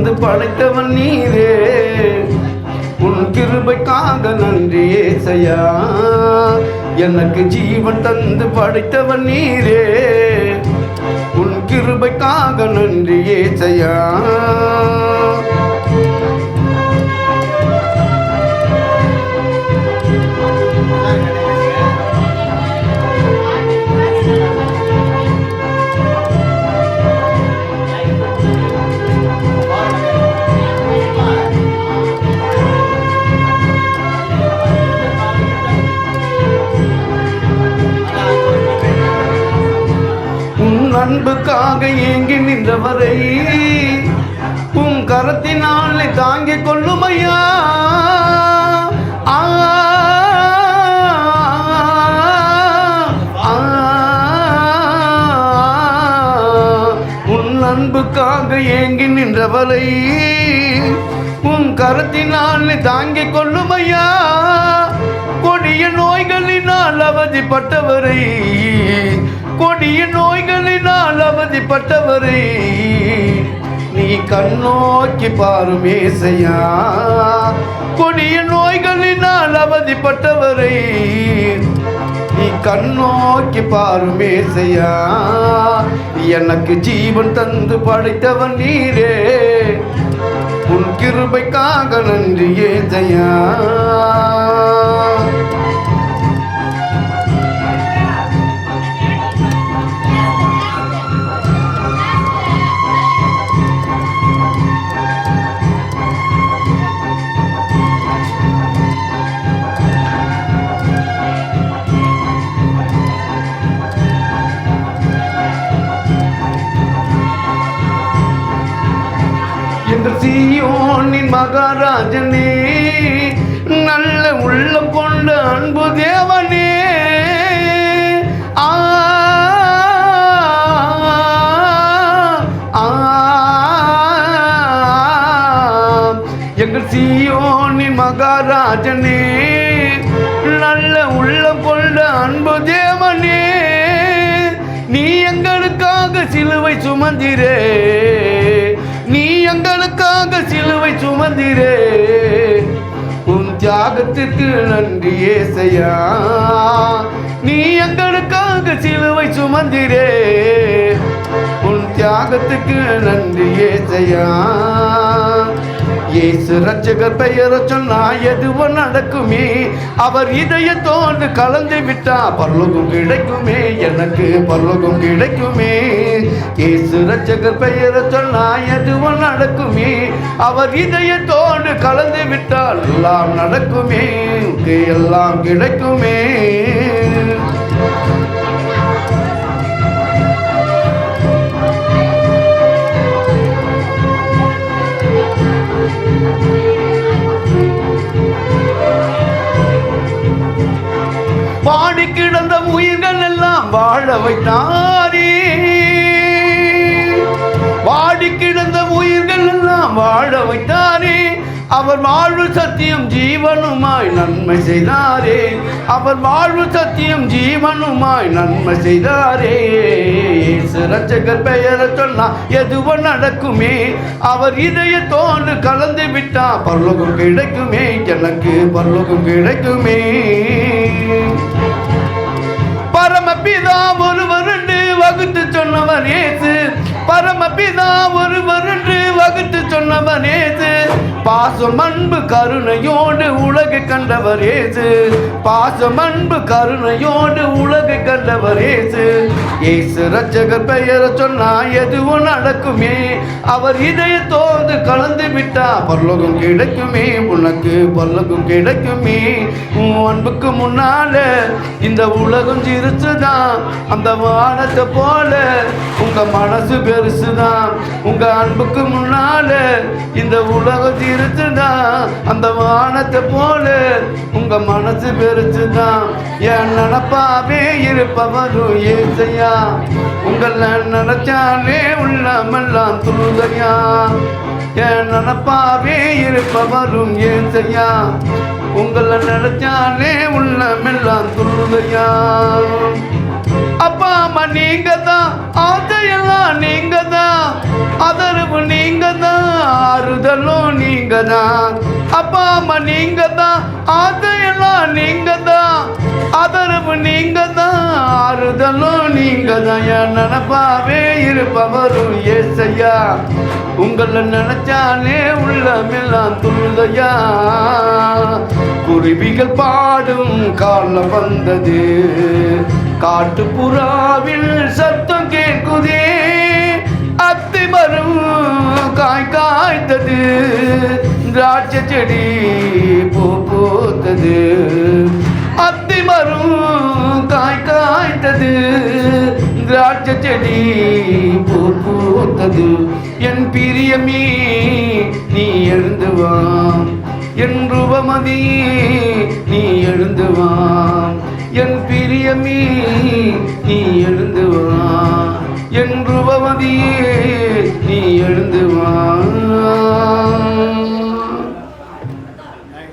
தந்து படைத்தவன் நீரே. உன் கிருபைக்காக நன்றி ஏசையா. எனக்கு ஜீவன் தந்து படைத்தவன் நீரே. உன் கிருபைக்காக நன்றி ஏசையா. அன்புக்காக ஏங்கி நின்றவரை உன் கரத்தினாலே தாங்கிக் கொள்ளுமையா ஆ, ஆ, உன் அன்புக்காக ஏங்கி நின்றவரை உன் கருத்தினால் தாங்கிக் கொள்ளுமையா கொடிய நோய்களினால் அவதிப்பட்டவரை கொடிய நோய்களினால் அவதிப்பட்டவரே நீ கண்ணோக்கி பாரும் ஏசையா. கொடிய நோய்களினால் அவதிப்பட்டவரை நீ கண்ணோக்கி பாரும் ஏசையா. எனக்கு ஜீவன் தந்து படைத்தவன் நீரே உன் கிருபைக்காக நன்றி ஏசையா. என்று சீயோனின் மகாராஜனே நல்ல உள்ளம் கொண்ட அன்பு தேவனே ஆ, எங்கள் சீயோனின் மகாராஜனே நல்ல உள்ளம் கொண்ட அன்பு தேவனே நீ எங்களுக்காக சிலுவை சுமந்திரே சிலுவை உன் தியாகத்திற்கு நன்றி ஏசையா. நீ எங்களுக்காக சிலுவை சுமந்திரே. உன் தியாகத்துக்கு நன்றி ஏசையா. இயேசு ரட்சகர் பெயர சொன்னா எதுவும் நடக்குமே. அவர் இதயத்தோடு கலந்து விட்டா பரலோகம் கிடைக்குமே. எனக்கு பரலோகம் கிடைக்குமே. இயேசு ரட்சகர் பெயர சொன்னா எதுவும் நடக்குமே. அவர் இதயத்தோடு கலந்து விட்டால் எல்லாம் நடக்குமே. எல்லாம் கிடைக்குமே. வாடி கிடந்த உயிர்கள் எல்லாம் வாழ வைத்தாரே. வாடி கிடந்த உயிர்கள் எல்லாம் வாழ வைத்தாரே. அவர் வாழ்வு சத்தியம் ஜீவனுமாய் நன்மை செய்தாரே. அவர் வாழ்வு சத்தியம் ஜீவனுமாய் நன்மை செய்தாரே. சிறச்சகர் ரட்சகர் பெயரை சொன்னா எதுவும் நடக்குமே. அவர் இதயத்தோடு கலந்து விட்டா பரலோகம் கிடைக்குமே. எனக்கு பரலோகம் கிடைக்குமே. பரமபிதா ஒருவர் என்று வகுத்து சொன்னவர் ஏசு. பரமபிதா ஒருவர் என்று வகுத்து சொன்னவர் ஏசு. பாசம் அன்பு கருணையோடு உலகை கண்டவர் ஏசு பாசம் அன்பு கருணையோடு உலகை கண்டவர் ஏசு ஏசு ரச்சகர் பெயரை சொன்னா எதுவும் நடக்குமே. அவர் இதயத்தோடு கலந்து விட்டா பல்லகம் கிடைக்குமே. உனக்கு பல்லகம் கிடைக்குமே. உன் அன்புக்கு முன்னால இந்த உலகம் சிரிச்சுதான். அந்த வானத்தை போல உங்க மனசு பெருசுதான். உங்க அன்புக்கு முன்னால இந்த உலகம் இருந்துனா அந்த வானத்தை போல உங்க மனசு பெருச்சுதான் என் நினப்பாவே இருப்பவரும் ஏசையா? உங்களை நினைச்சாலே உள்ளமெல்லாம் துருதையா என் நினப்பாவே இருப்பவரும் ஏசையா? உங்களை நினைச்சாலே உள்ளமெல்லாம் துருதையா அப்பா அம்மா நீங்க தான் ஆசையெல்லாம் நீங்க ஆறுதலும் நீங்க தான் அப்பா அம்மா நீங்க தான் ஆசையெல்லாம் நீங்க தான் ஆதரவு நீங்க தான் ஆறுதலும் நீங்க தான் என் நினப்பாவே இருப்பவரும் ஏசையா. உங்களை நினைச்சானே உள்ளமெல்லாம் துள்ளையா குருவிகள் பாடும் காலம் வந்தது. காட்டுப்புறாவில் சத்தம் கேட்குதே. அத்தி மரம் காய்த்தது. திராட்சை செடி பூ பூத்தது. அத்தி மரம் காய் காய்த்தது. திராட்சை செடி பூ பூத்தது. என் பிரியமே நீ எழுந்துவாம் என் ரூபமதி நீ எழுந்துவாம் என் பிரியமே நீ